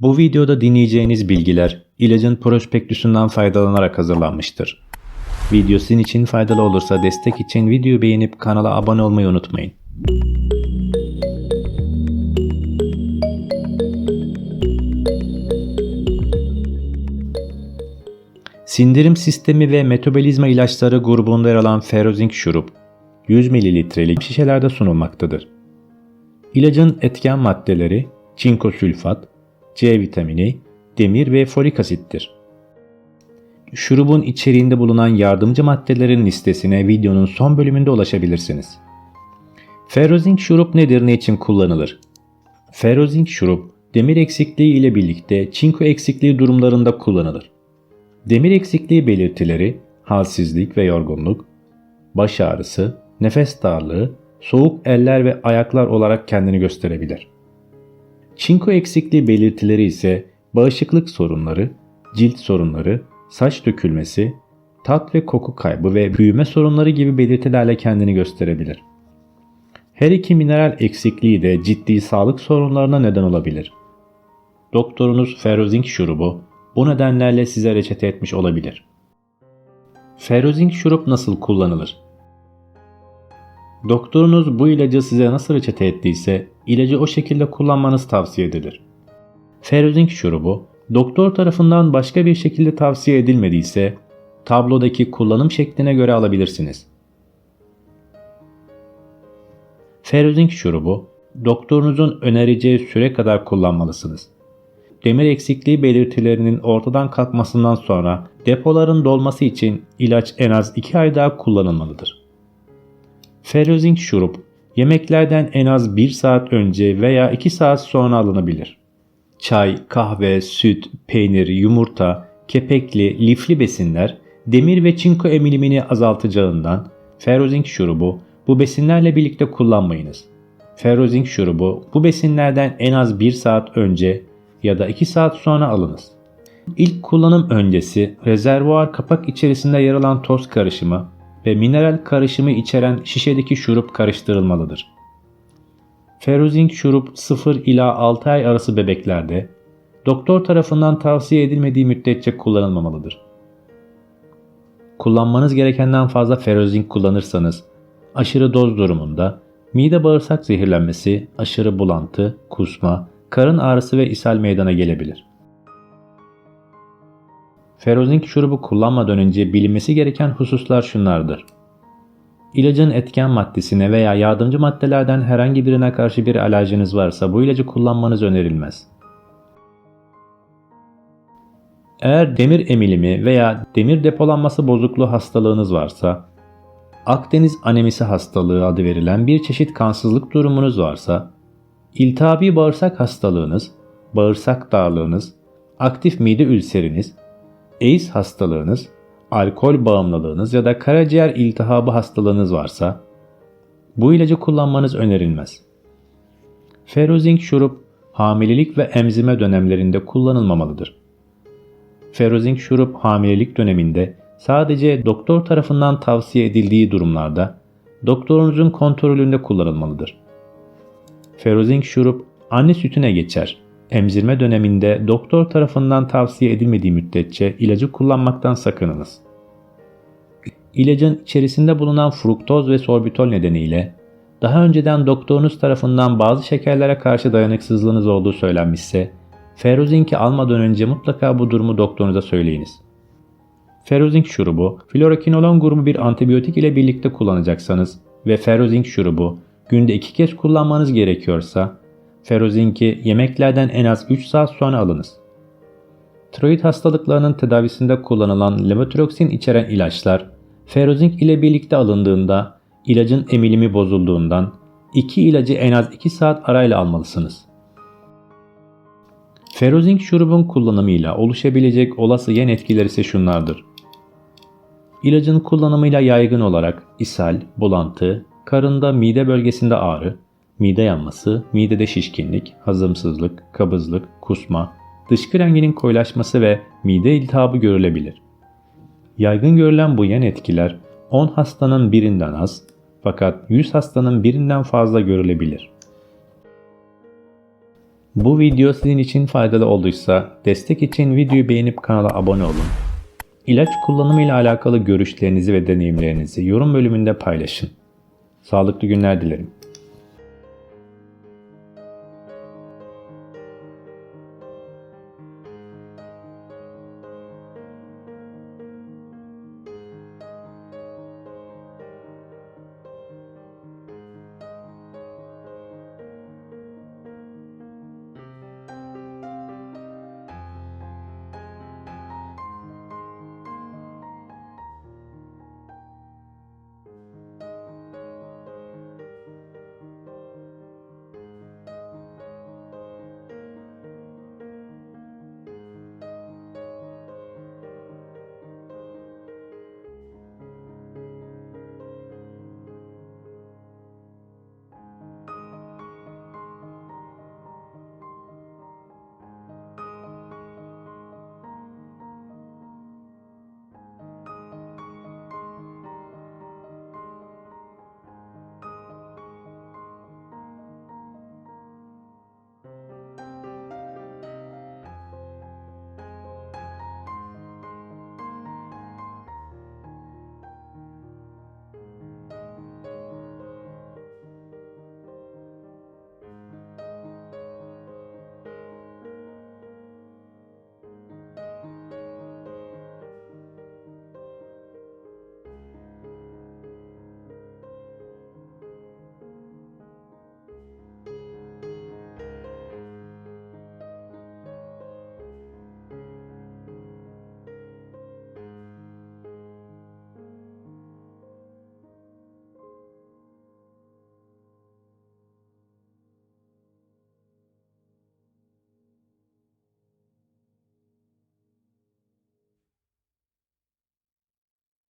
Bu videoda dinleyeceğiniz bilgiler ilacın prospektüsünden faydalanarak hazırlanmıştır. Video sizin için faydalı olursa destek için videoyu beğenip kanala abone olmayı unutmayın. Sindirim sistemi ve metabolizma ilaçları grubunda yer alan ferrozink şurup 100 mililitrelik şişelerde sunulmaktadır. İlacın etken maddeleri çinko sülfat, C vitamini, demir ve folik asittir. Şurubun içeriğinde bulunan yardımcı maddelerin listesine videonun son bölümünde ulaşabilirsiniz. Ferrozink şurup nedir, ne için kullanılır? Ferrozink şurup demir eksikliği ile birlikte çinko eksikliği durumlarında kullanılır. Demir eksikliği belirtileri halsizlik ve yorgunluk, baş ağrısı, nefes darlığı, soğuk eller ve ayaklar olarak kendini gösterebilir. Çinko eksikliği belirtileri ise bağışıklık sorunları, cilt sorunları, saç dökülmesi, tat ve koku kaybı ve büyüme sorunları gibi belirtilerle kendini gösterebilir. Her iki mineral eksikliği de ciddi sağlık sorunlarına neden olabilir. Doktorunuz ferrozink şurubu bu nedenlerle size reçete etmiş olabilir. Ferrozink şurup nasıl kullanılır? Doktorunuz bu ilacı size nasıl reçete ettiyse ilacı o şekilde kullanmanız tavsiye edilir. Ferrozink şurubu doktor tarafından başka bir şekilde tavsiye edilmediyse tablodaki kullanım şekline göre alabilirsiniz. Ferrozink şurubu doktorunuzun önereceği süre kadar kullanmalısınız. Demir eksikliği belirtilerinin ortadan kalkmasından sonra depoların dolması için ilaç en az 2 ay daha kullanılmalıdır. Ferrozink şurup yemeklerden en az 1 saat önce veya 2 saat sonra alınabilir. Çay, kahve, süt, peynir, yumurta, kepekli, lifli besinler demir ve çinko emilimini azaltacağından ferrozink şurubu bu besinlerle birlikte kullanmayınız. Ferrozink şurubu bu besinlerden en az 1 saat önce ya da 2 saat sonra alınız. İlk kullanım öncesi rezervuar kapak içerisinde yer alan toz karışımı ve mineral karışımı içeren şişedeki şurup karıştırılmalıdır. Ferrozink şurup 0 ila 6 ay arası bebeklerde doktor tarafından tavsiye edilmediği müddetçe kullanılmamalıdır. Kullanmanız gerekenden fazla ferrozink kullanırsanız aşırı doz durumunda mide bağırsak zehirlenmesi, aşırı bulantı, kusma, karın ağrısı ve ishal meydana gelebilir. Ferrozink şurubu kullanmadan önce bilinmesi gereken hususlar şunlardır. İlacın etken maddesine veya yardımcı maddelerden herhangi birine karşı bir alerjiniz varsa bu ilacı kullanmanız önerilmez. Eğer demir emilimi veya demir depolanması bozukluğu hastalığınız varsa, Akdeniz anemisi hastalığı adı verilen bir çeşit kansızlık durumunuz varsa, iltihabi bağırsak hastalığınız, bağırsak darlığınız, aktif mide ülseriniz, AIDS hastalığınız, alkol bağımlılığınız ya da karaciğer iltihabı hastalığınız varsa bu ilacı kullanmanız önerilmez. Ferrozink şurup hamilelik ve emzirme dönemlerinde kullanılmamalıdır. Ferrozink şurup hamilelik döneminde sadece doktor tarafından tavsiye edildiği durumlarda doktorunuzun kontrolünde kullanılmalıdır. Ferrozink şurup anne sütüne geçer. Emzirme döneminde doktor tarafından tavsiye edilmediği müddetçe ilacı kullanmaktan sakınınız. İlacın içerisinde bulunan fruktoz ve sorbitol nedeniyle daha önceden doktorunuz tarafından bazı şekerlere karşı dayanıksızlığınız olduğu söylenmişse, ferrozink'i almadan önce mutlaka bu durumu doktorunuza söyleyiniz. Ferrozink şurubu, fluorokinolon grubu bir antibiyotik ile birlikte kullanacaksanız ve ferrozink şurubu günde iki kez kullanmanız gerekiyorsa, ferrozinki yemeklerden en az 3 saat sonra alınız. Tiroid hastalıklarının tedavisinde kullanılan levotiroksin içeren ilaçlar, ferrozink ile birlikte alındığında ilacın emilimi bozulduğundan 2 ilacı en az 2 saat arayla almalısınız. Ferrozink şurubun kullanımıyla oluşabilecek olası yan etkileri ise şunlardır. İlacın kullanımıyla yaygın olarak ishal, bulantı, karında mide bölgesinde ağrı, mide yanması, midede şişkinlik, hazımsızlık, kabızlık, kusma, dışkı renginin koyulaşması ve mide iltihabı görülebilir. Yaygın görülen bu yan etkiler 10 hastanın birinden az fakat 100 hastanın birinden fazla görülebilir. Bu video sizin için faydalı olduysa destek için videoyu beğenip kanala abone olun. İlaç kullanımı ile alakalı görüşlerinizi ve deneyimlerinizi yorum bölümünde paylaşın. Sağlıklı günler dilerim.